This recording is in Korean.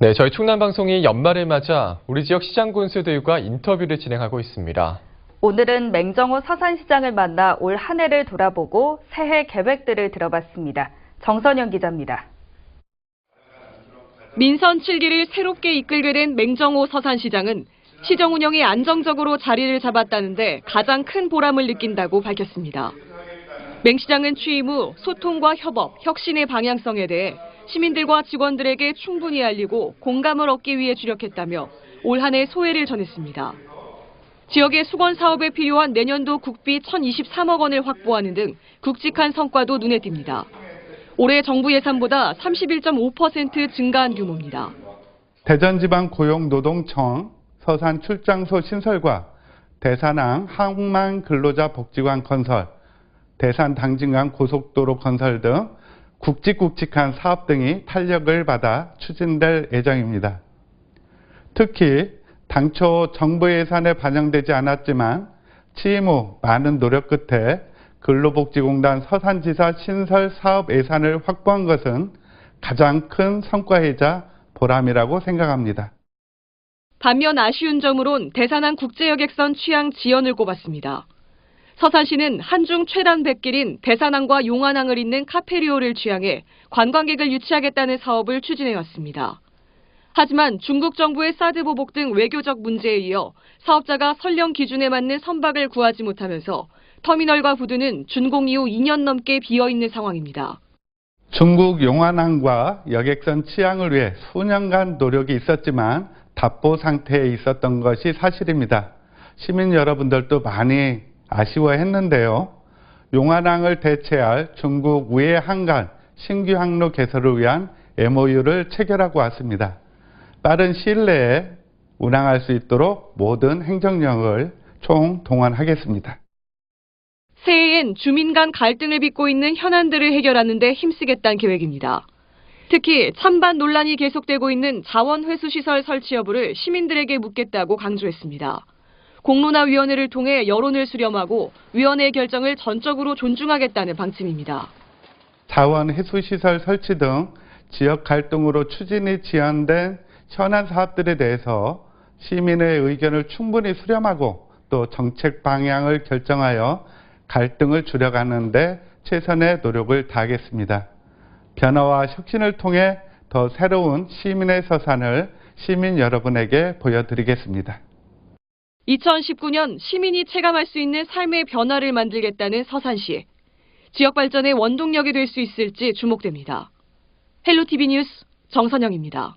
네, 저희 충남방송이 연말을 맞아 우리 지역 시장 군수들과 인터뷰를 진행하고 있습니다. 오늘은 맹정호 서산시장을 만나 올 한 해를 돌아보고 새해 계획들을 들어봤습니다. 정선영 기자입니다. 민선 7기를 새롭게 이끌게 된 맹정호 서산시장은 시정 운영이 안정적으로 자리를 잡았다는데 가장 큰 보람을 느낀다고 밝혔습니다. 맹 시장은 취임 후 소통과 협업, 혁신의 방향성에 대해 시민들과 직원들에게 충분히 알리고 공감을 얻기 위해 주력했다며 올 한 해 소회를 전했습니다. 지역의 수건 사업에 필요한 내년도 국비 1,023억 원을 확보하는 등 굵직한 성과도 눈에 띕니다. 올해 정부 예산보다 31.5% 증가한 규모입니다. 대전지방 고용노동청 서산 출장소 신설과 대산항 항만 근로자 복지관 건설, 대산 당진강 고속도로 건설 등 굵직굵직한 사업 등이 탄력을 받아 추진될 예정입니다. 특히 당초 정부 예산에 반영되지 않았지만 취임 후 많은 노력 끝에 근로복지공단 서산지사 신설 사업 예산을 확보한 것은 가장 큰 성과이자 보람이라고 생각합니다. 반면 아쉬운 점으론 대산항 국제여객선 취항 지연을 꼽았습니다. 서산시는 한중 최단 백길인 대산항과 용안항을 잇는 카페리오를 취항해 관광객을 유치하겠다는 사업을 추진해왔습니다. 하지만 중국 정부의 사드 보복 등 외교적 문제에 이어 사업자가 설령 기준에 맞는 선박을 구하지 못하면서 터미널과 부두는 준공 이후 2년 넘게 비어 있는 상황입니다. 중국 용안항과 여객선 취항을 위해 수년간 노력이 있었지만 답보 상태에 있었던 것이 사실입니다. 시민 여러분들도 많이 아쉬워했는데요. 용안항을 대체할 중국 우회 항간 신규 항로 개설을 위한 MOU를 체결하고 왔습니다. 빠른 시일 내에 운항할 수 있도록 모든 행정력을 총 동원하겠습니다. 새해엔 주민 간 갈등을 빚고 있는 현안들을 해결하는 데 힘쓰겠다는 계획입니다. 특히 찬반 논란이 계속되고 있는 자원 회수시설 설치 여부를 시민들에게 묻겠다고 강조했습니다. 공론화위원회를 통해 여론을 수렴하고 위원회의 결정을 전적으로 존중하겠다는 방침입니다. 자원 해수시설 설치 등 지역 갈등으로 추진이 지연된 현안 사업들에 대해서 시민의 의견을 충분히 수렴하고 또 정책 방향을 결정하여 갈등을 줄여가는 데 최선의 노력을 다하겠습니다. 변화와 혁신을 통해 더 새로운 시민의 서산을 시민 여러분에게 보여드리겠습니다. 2019년 시민이 체감할 수 있는 삶의 변화를 만들겠다는 서산시. 지역 발전의 원동력이 될 수 있을지 주목됩니다. 헬로티비 뉴스 정선영입니다.